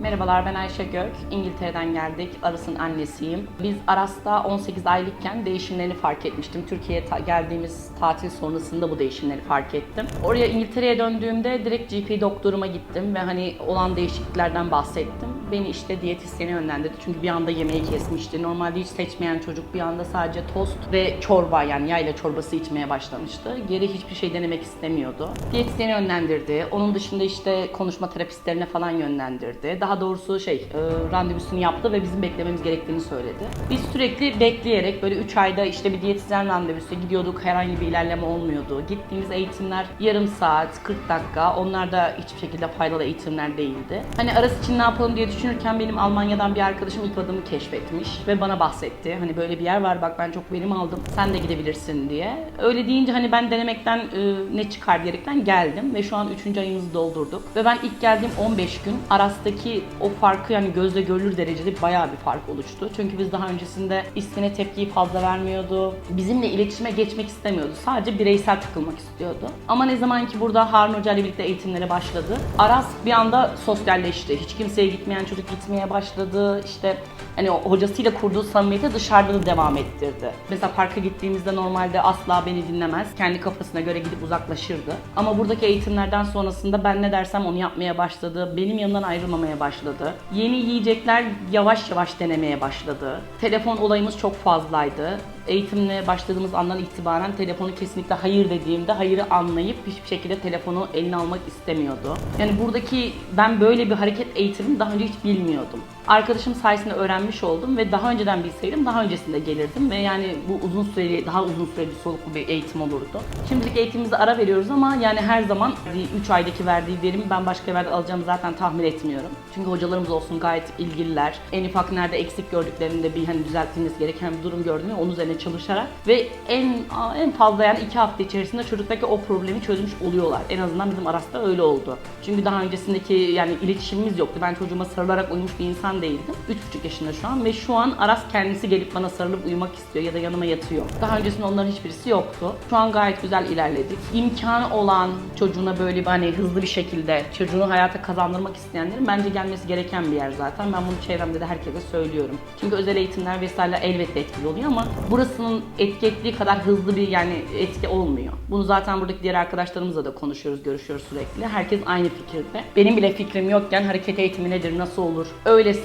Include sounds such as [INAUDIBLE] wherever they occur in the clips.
Merhabalar ben Ayşe Gök. İngiltere'den geldik. Aras'ın annesiyim. Biz Aras'ta 18 aylıkken değişimlerini fark etmiştim. Türkiye'ye ta- geldiğimiz tatil sonrasında bu değişimleri fark ettim. Oraya İngiltere'ye döndüğümde direkt GP doktoruma gittim ve hani olan değişikliklerden bahsettim. Beni işte diyetisyene yönlendirdi. Çünkü bir anda yemeği kesmişti. Normalde hiç seçmeyen çocuk bir anda sadece tost ve çorba yani yayla çorbası içmeye başlamıştı. Geri hiçbir şey denemek istemiyordu. Diyetisyene yönlendirdi. Onun dışında işte konuşma terapistlerine falan yönlendirdi. Daha doğrusu şey e, randevusunu yaptı ve bizim beklememiz gerektiğini söyledi. Biz sürekli bekleyerek böyle 3 ayda işte bir diyetisyen randevusu gidiyorduk. Herhangi bir ilerleme olmuyordu. Gittiğimiz eğitimler yarım saat, 40 dakika. Onlar da hiçbir şekilde faydalı eğitimler değildi. Hani arası için ne yapalım diye düşünürken benim Almanya'dan bir arkadaşım ilk adımı keşfetmiş ve bana bahsetti. Hani böyle bir yer var bak ben çok verim aldım. Sen de gidebilirsin diye. Öyle deyince hani ben denemekten e, ne çıkar diyerekten geldim ve şu an 3. ayımızı doldurduk. Ve ben ilk geldiğim 15 gün Aras'taki o farkı yani gözle görülür derecede bayağı bir fark oluştu. Çünkü biz daha öncesinde ismine tepkiyi fazla vermiyordu. Bizimle iletişime geçmek istemiyordu. Sadece bireysel takılmak istiyordu. Ama ne zaman ki burada Harun Hoca ile birlikte eğitimlere başladı. Aras bir anda sosyalleşti. Hiç kimseye gitmeyen çocuk gitmeye başladı. İşte hani hocasıyla kurduğu samimiyeti dışarıda da devam ettirdi. Mesela parka gittiğimizde normalde asla beni dinlemez. Kendi kafasına göre gidip uzaklaşırdı. Ama buradaki eğitimlerden sonrasında ben ne dersem onu yapmaya başladı. Benim yanımdan ayrılmamaya başladı. Yeni yiyecekler yavaş yavaş denemeye başladı. Telefon olayımız çok fazlaydı. Eğitimle başladığımız andan itibaren telefonu kesinlikle hayır dediğimde hayırı anlayıp hiçbir şekilde telefonu eline almak istemiyordu. Yani buradaki ben böyle bir hareket eğitimini daha önce hiç bilmiyordum. Arkadaşım sayesinde öğrenmiş oldum ve daha önceden bilseydim daha öncesinde gelirdim ve yani bu uzun süreli, daha uzun süreli soluklu bir eğitim olurdu. Şimdilik eğitimimize ara veriyoruz ama yani her zaman 3 aydaki verdiği verimi ben başka yerde alacağımı zaten tahmin etmiyorum. Çünkü hocalarımız olsun gayet ilgililer. En ufak nerede eksik gördüklerinde bir hani düzeltmeniz gereken bir durum gördüğünde onun üzerine çalışarak ve en en fazla yani 2 hafta içerisinde çocuktaki o problemi çözmüş oluyorlar. En azından bizim Aras'ta öyle oldu. Çünkü daha öncesindeki yani iletişimimiz yoktu. Ben çocuğuma sarılarak uyumuş bir insan değildim. 3,5 yaşında şu an ve şu an Aras kendisi gelip bana sarılıp uyumak istiyor ya da yanıma yatıyor. Daha öncesinde onların hiçbirisi yoktu. Şu an gayet güzel ilerledik. İmkanı olan çocuğuna böyle bir hani hızlı bir şekilde çocuğunu hayata kazandırmak isteyenlerin bence gelmesi gereken bir yer zaten. Ben bunu çevremde de herkese söylüyorum. Çünkü özel eğitimler vesaire elbette etkili oluyor ama burasının etki ettiği kadar hızlı bir yani etki olmuyor. Bunu zaten buradaki diğer arkadaşlarımızla da konuşuyoruz, görüşüyoruz sürekli. Herkes aynı fikirde. Benim bile fikrim yokken hareket eğitimi nedir, nasıl olur,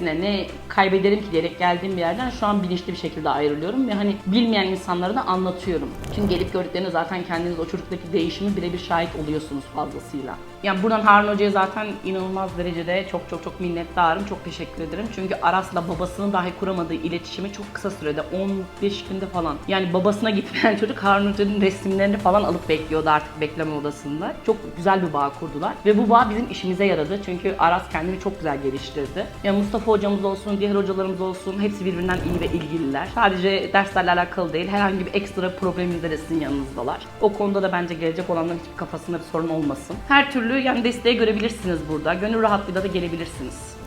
öylesine ne kaybederim ki diyerek geldiğim bir yerden şu an bilinçli bir şekilde ayrılıyorum ve hani bilmeyen insanlara da anlatıyorum. Çünkü gelip gördüklerinde zaten kendiniz o çocuktaki değişimi birebir şahit oluyorsunuz fazlasıyla. Yani buradan Harun Hoca'ya zaten inanılmaz derecede çok çok çok minnettarım. Çok teşekkür ederim. Çünkü Aras'la babasının dahi kuramadığı iletişimi çok kısa sürede 15 günde falan. Yani babasına gitmeyen [LAUGHS] çocuk Harun Hoca'nın resimlerini falan alıp bekliyordu artık bekleme odasında. Çok güzel bir bağ kurdular. Ve bu bağ bizim işimize yaradı. Çünkü Aras kendini çok güzel geliştirdi. Yani Mustafa hocamız olsun, diğer hocalarımız olsun hepsi birbirinden iyi ve ilgililer. Sadece derslerle alakalı değil, herhangi bir ekstra probleminizde de sizin yanınızdalar. O konuda da bence gelecek olanların hiçbir kafasında bir sorun olmasın. Her türlü yani desteği görebilirsiniz burada. Gönül rahatlığıyla da gelebilirsiniz.